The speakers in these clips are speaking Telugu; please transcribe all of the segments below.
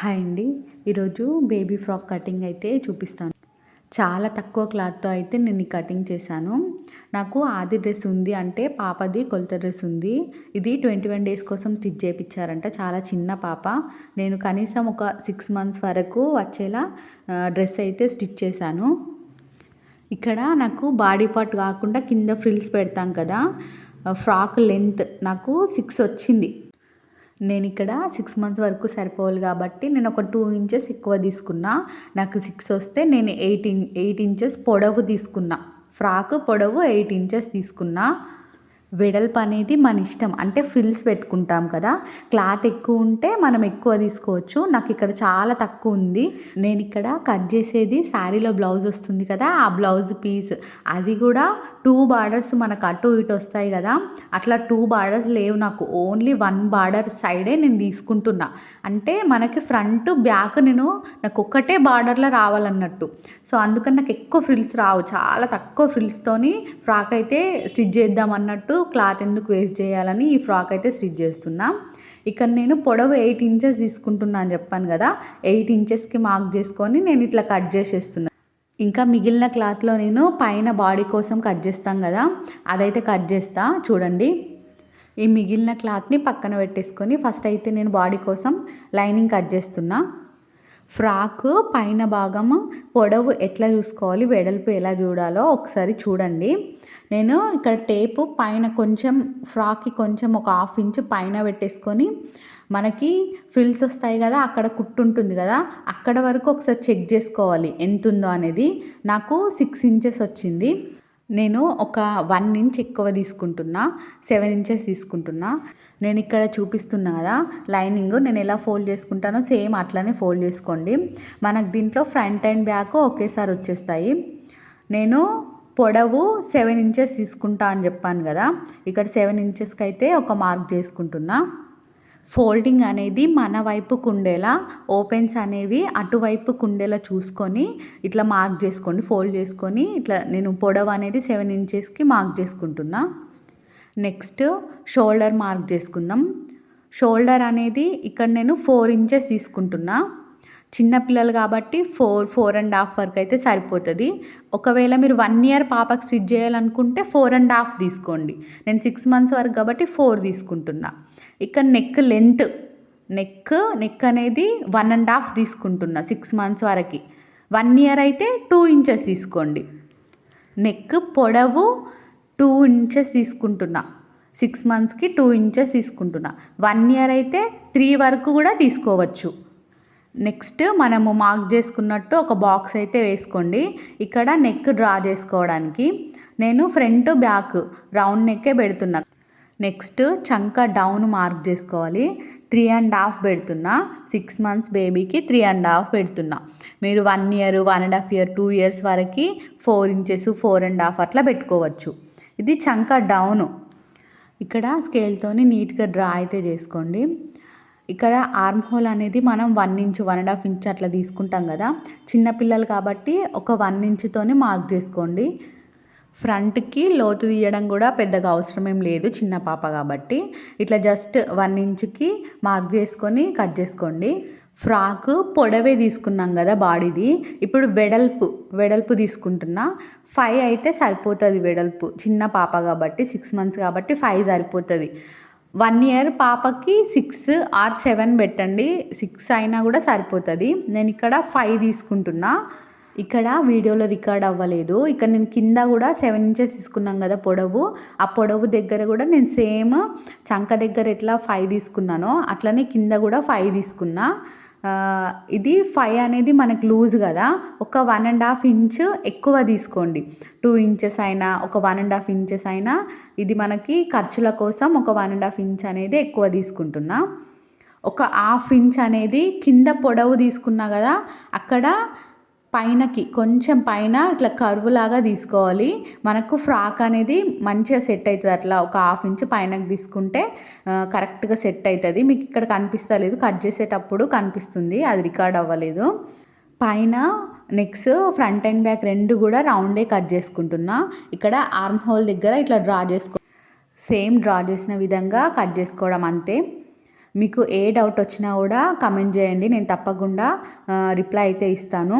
హాయ్ అండి. ఈరోజు బేబీ ఫ్రాక్ కటింగ్ అయితే చూపిస్తాను. చాలా తక్కువ క్లాత్తో అయితే నేను ఈ కటింగ్ చేశాను. నాకు ఆది డ్రెస్ ఉంది అంటే పాపది కొలత డ్రెస్ ఉంది. ఇది ట్వంటీ వన్ డేస్ కోసం స్టిచ్ చేయించారంట. చాలా చిన్న పాప. నేను కనీసం ఒక సిక్స్ మంత్స్ వరకు వచ్చేలా డ్రెస్ అయితే స్టిచ్ చేశాను. ఇక్కడ నాకు బాడీ పార్ట్ కాకుండా కింద ఫ్రిల్స్ పెడతాం కదా. ఫ్రాక్ లెంత్ నాకు సిక్స్ వచ్చింది. నేను ఇక్కడ సిక్స్ మంత్స్ వరకు సరిపోవాలి కాబట్టి నేను ఒక టూ ఇంచెస్ ఎక్కువ తీసుకున్నా. నాకు సిక్స్ వస్తే నేను ఎయిట్ ఇన్ ఎయిట్ ఇంచెస్ పొడవు తీసుకున్నా. ఫ్రాక్ పొడవు ఎయిట్ ఇంచెస్ తీసుకున్నా. వెడల్పు అనేది మన ఇష్టం. అంటే ఫ్రిల్స్ పెట్టుకుంటాం కదా. క్లాత్ ఎక్కువ ఉంటే మనం ఎక్కువ తీసుకోవచ్చు. నాకు ఇక్కడ చాలా తక్కువ ఉంది. నేను ఇక్కడ కట్ చేసేది శారీలో బ్లౌజ్ వస్తుంది కదా. ఆ బ్లౌజ్ పీస్. అది కూడా టూ బార్డర్స్ మనకు అటు ఇటు వస్తాయి కదా అట్లా టూ బార్డర్స్ లేవు నాకు. ఓన్లీ వన్ బార్డర్ సైడే నేను తీసుకుంటున్నా. అంటే మనకి ఫ్రంట్ బ్యాక్ నేను నాకు ఒక్కటే బార్డర్లో రావాలన్నట్టు. సో అందుకని నాకు ఎక్కువ ఫ్రిల్స్ రావు. చాలా తక్కువ ఫ్రిల్స్తోని ఫ్రాక్ అయితే స్టిచ్ చేద్దాం అన్నట్టు క్లాత్ ఎందుకు వేస్ట్ చేయాలని ఈ ఫ్రాక్ అయితే స్టిచ్ చేస్తున్నా. ఇక్కడ నేను పొడవు ఎయిట్ ఇంచెస్ తీసుకుంటున్నా అని చెప్పాను కదా ఎయిట్ ఇంచెస్కి మార్క్ చేసుకొని నేను ఇట్లా కట్ చేసేస్తున్నాను ఇంకా మిగిలిన క్లాత్లో నేను పైన బాడీ కోసం కట్ చేస్తాం కదా అదైతే కట్ చేస్తా చూడండి. ఈ మిగిలిన క్లాత్ని పక్కన పెట్టేసుకొని ఫస్ట్ అయితే నేను బాడీ కోసం లైనింగ్ కట్ చేస్తున్నా. ఫ్రాక్ పైన భాగం పొడవు ఎట్లా చూసుకోవాలి వెడల్పు ఎలా చూడాలో ఒకసారి చూడండి. నేను ఇక్కడ టేపు పైన కొంచెం ఫ్రాక్కి కొంచెం ఒక హాఫ్ ఇంచ్ పైన పెట్టేసుకొని మనకి ఫ్రిల్స్ వస్తాయి కదా అక్కడ కుట్టు ఉంటుంది కదా అక్కడ వరకు ఒకసారి చెక్ చేసుకోవాలి ఎంత ఉందో అనేది. నాకు సిక్స్ ఇంచెస్ వచ్చింది. నేను ఒక వన్ ఇంచ్ ఎక్కువ తీసుకుంటున్నా సెవెన్ ఇంచెస్ తీసుకుంటున్నా. నేను ఇక్కడ చూపిస్తున్నా కదా లైనింగ్ నేను ఎలా ఫోల్డ్ చేసుకుంటానో సేమ్ అట్లానే ఫోల్డ్ చేసుకోండి. మనకు దీంట్లో ఫ్రంట్ అండ్ బ్యాక్ ఒకేసారి వచ్చేస్తాయి. నేను పొడవు సెవెన్ ఇంచెస్ తీసుకుంటా అని చెప్పాను కదా ఇక్కడ సెవెన్ ఇంచెస్కి అయితే ఒక మార్క్ చేసుకుంటున్నా. ఫోల్డింగ్ అనేది మన వైపుకు ఉండేలా ఓపెన్స్ అనేవి అటువైపు కుండేలా చూసుకొని ఇట్లా మార్క్ చేసుకోండి ఫోల్డ్ చేసుకొని ఇట్లా నేను పొడవు అనేది సెవెన్ ఇంచెస్కి మార్క్ చేసుకుంటున్నా. నెక్స్ట్ షోల్డర్ మార్క్ చేసుకుందాం. షోల్డర్ అనేది ఇక్కడ నేను ఫోర్ ఇంచెస్ తీసుకుంటున్నా. చిన్నపిల్లలు కాబట్టి ఫోర్ ఫోర్ అండ్ హాఫ్ వరకు అయితే సరిపోతుంది. ఒకవేళ మీరు వన్ ఇయర్ పాపకి స్టిచ్ చేయాలనుకుంటే ఫోర్ అండ్ హాఫ్ తీసుకోండి. నేను సిక్స్ మంత్స్ వరకు కాబట్టి ఫోర్ తీసుకుంటున్నా. ఇక్కడ నెక్ లెంత్ నెక్ నెక్ అనేది వన్ అండ్ హాఫ్ తీసుకుంటున్నా సిక్స్ మంత్స్ వరకు. వన్ ఇయర్ అయితే టూ ఇంచెస్ తీసుకోండి. నెక్ పొడవు టూ ఇంచెస్ తీసుకుంటున్నా. సిక్స్ మంత్స్కి టూ ఇంచెస్ తీసుకుంటున్నా. వన్ ఇయర్ అయితే త్రీ వరకు కూడా తీసుకోవచ్చు. నెక్స్ట్ మనము మార్క్ చేసుకున్నట్టు ఒక బాక్స్ అయితే వేసుకోండి. ఇక్కడ నెక్ డ్రా చేసుకోవడానికి. నేను ఫ్రంట్ బ్యాక్ రౌండ్ నెక్కే పెడుతున్నా. నెక్స్ట్ చంక డౌన్ మార్క్ చేసుకోవాలి. త్రీ అండ్ హాఫ్ పెడుతున్నా. సిక్స్ మంత్స్ బేబీకి త్రీ అండ్ హాఫ్ పెడుతున్నా. మీరు one year one and half year two years వరకు four inches four and half అట్లా పెట్టుకోవచ్చు. ఇది చంక డౌన్. ఇక్కడ స్కేల్తోని నీట్గా డ్రా అయితే చేసుకోండి. ఇక్కడ ఆర్మ్ హోల్ అనేది మనం one inch one and half inch అట్లా తీసుకుంటాం కదా. చిన్నపిల్లలు కాబట్టి ఒక వన్ ఇంచుతోనే మార్క్ చేసుకోండి. ఫ్రంట్కి లోతు తీయడం కూడా పెద్దగా అవసరం ఏం లేదు చిన్న పాప కాబట్టి. ఇట్లా జస్ట్ వన్ ఇంచుకి మార్క్ చేసుకొని కట్ చేసుకోండి. ఫ్రాక్ పొడవే తీసుకున్నాం కదా బాడీది. ఇప్పుడు వెడల్పు వెడల్పు తీసుకుంటున్నా. ఫైవ్ అయితే సరిపోతుంది వెడల్పు. చిన్న పాప కాబట్టి సిక్స్ మంత్స్ కాబట్టి ఫైవ్ సరిపోతుంది. వన్ ఇయర్ పాపకి సిక్స్ ఆర్ సెవెన్ పెట్టండి. సిక్స్ అయినా కూడా సరిపోతుంది. నేను ఇక్కడ ఫైవ్ తీసుకుంటున్నా. ఇక్కడ వీడియోలో రికార్డ్ అవ్వలేదు. ఇక్కడ నేను కింద కూడా సెవెన్ ఇంచెస్ తీసుకున్నాం కదా పొడవు. ఆ పొడవు దగ్గర కూడా నేను సేమ్ చంక దగ్గర ఎట్లా ఫైవ్ తీసుకున్నానో అట్లనే కింద కూడా ఫైవ్ తీసుకున్నా. ఇది ఫైవ్ అనేది మనకు లూజ్ కదా. ఒక వన్ అండ్ హాఫ్ ఇంచ్ ఎక్కువ తీసుకోండి. టూ ఇంచెస్ అయినా ఒక వన్ అండ్ హాఫ్ ఇంచెస్ అయినా ఇది మనకి ఖర్చుల కోసం ఒక వన్ అండ్ హాఫ్ ఇంచ్ అనేది ఎక్కువ తీసుకుంటున్నా. ఒక హాఫ్ ఇంచ్ అనేది కింద పొడవు తీసుకున్నా కదా అక్కడ పైనకి కొంచెం పైన ఇట్లా కరువులాగా లాగా తీసుకోవాలి. మనకు ఫ్రాక్ అనేది మంచిగా సెట్ అవుతుంది. అట్లా ఒక హాఫ్ ఇంచ్ పైనకి తీసుకుంటే కరెక్ట్గా సెట్ అవుతుంది. మీకు ఇక్కడ కనిపిస్తలేదు కట్ చేసేటప్పుడు కనిపిస్తుంది. అది రికార్డ్ అవ్వలేదు. పైన నెక్స్ట్ ఫ్రంట్ అండ్ బ్యాక్ రెండు కూడా రౌండే కట్ చేసుకుంటున్నా. ఇక్కడ ఆర్మ్ హోల్ దగ్గర ఇట్లా డ్రా చేసుకో సేమ్ డ్రా చేసిన విధంగా కట్ చేసుకోవడం అంతే. మీకు ఏ డౌట్ వచ్చినా కూడా కమెంట్ చేయండి. నేను తప్పకుండా రిప్లై అయితే ఇస్తాను.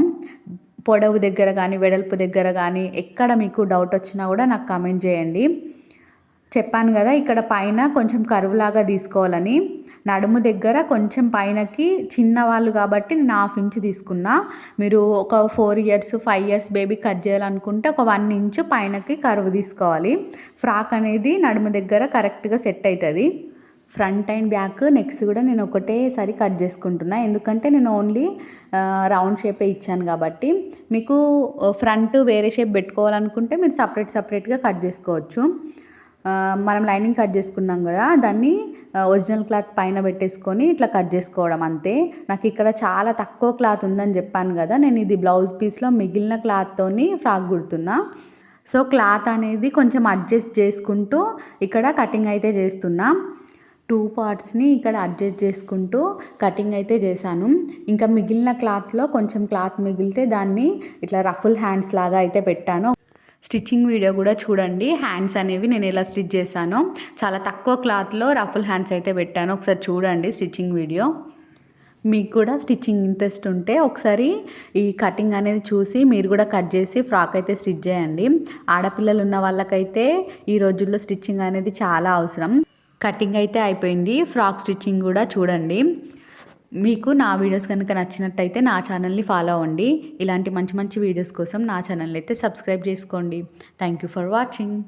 పొడవు దగ్గర కానీ వెడల్పు దగ్గర కానీ ఎక్కడ మీకు డౌట్ వచ్చినా కూడా నాకు కమెంట్ చేయండి. చెప్పాను కదా ఇక్కడ పైన కొంచెం కరువులాగా తీసుకోవాలని. నడుము దగ్గర కొంచెం పైనకి చిన్నవాళ్ళు కాబట్టి నేను హాఫ్ ఇంచ్ తీసుకున్నా. మీరు ఒక four years five years baby cut చేయాలనుకుంటే ఒక వన్ ఇంచ్ పైనకి కరువు తీసుకోవాలి. ఫ్రాక్ అనేది నడుము దగ్గర కరెక్ట్గా సెట్ అవుతుంది. ఫ్రంట్ అండ్ బ్యాక్ నెక్స్ట్ కూడా నేను ఒకటేసారి కట్ చేసుకుంటున్నా. ఎందుకంటే నేను ఓన్లీ రౌండ్ షేపే ఇచ్చాను కాబట్టి. మీకు ఫ్రంట్ వేరే షేప్ పెట్టుకోవాలనుకుంటే మీరు సపరేట్ సపరేట్గా కట్ చేసుకోవచ్చు. మనం లైనింగ్ కట్ చేసుకున్నాం కదా దాన్ని ఒరిజినల్ క్లాత్ పైన పెట్టేసుకొని ఇట్లా కట్ చేసుకోవడం అంతే. నాకు ఇక్కడ చాలా తక్కువ క్లాత్ ఉందని చెప్పాను కదా నేను ఇది బ్లౌజ్ పీస్లో మిగిలిన క్లాత్తోని ఫ్రాక్ కుడుతున్నా. సో క్లాత్ అనేది కొంచెం అడ్జస్ట్ చేసుకుంటూ ఇక్కడ కటింగ్ అయితే చేస్తున్నా. టూ పార్ట్స్ని ఇక్కడ అడ్జస్ట్ చేసుకుంటూ కటింగ్ అయితే చేశాను. ఇంకా మిగిలిన క్లాత్లో కొంచెం క్లాత్ మిగిలితే దాన్ని ఇట్లా రఫుల్ హ్యాండ్స్ లాగా అయితే పెట్టాను. స్టిచ్చింగ్ వీడియో కూడా చూడండి. హ్యాండ్స్ అనేవి నేను ఎలా స్టిచ్ చేశానో. చాలా తక్కువ క్లాత్లో రఫుల్ హ్యాండ్స్ అయితే పెట్టాను. ఒకసారి చూడండి స్టిచ్చింగ్ వీడియో. మీకు కూడా స్టిచ్చింగ్ ఇంట్రెస్ట్ ఉంటే ఒకసారి ఈ కటింగ్ అనేది చూసి మీరు కూడా కట్ చేసి ఫ్రాక్ అయితే స్టిచ్ చేయండి. ఆడపిల్లలు ఉన్న వాళ్ళకైతే ఈ రోజుల్లో స్టిచ్చింగ్ అనేది చాలా అవసరం. కటింగ్ అయితే అయిపోయింది ఫ్రాక్ స్టిచ్చింగ్ కూడా చూడండి. మీకు నా వీడియోస్ కనుక నచ్చినట్టయితే నా ఛానల్ని ఫాలో అవ్వండి. ఇలాంటి మంచి మంచి వీడియోస్ కోసం నా ఛానల్ అయితే సబ్స్క్రైబ్ చేసుకోండి. Thank you for watching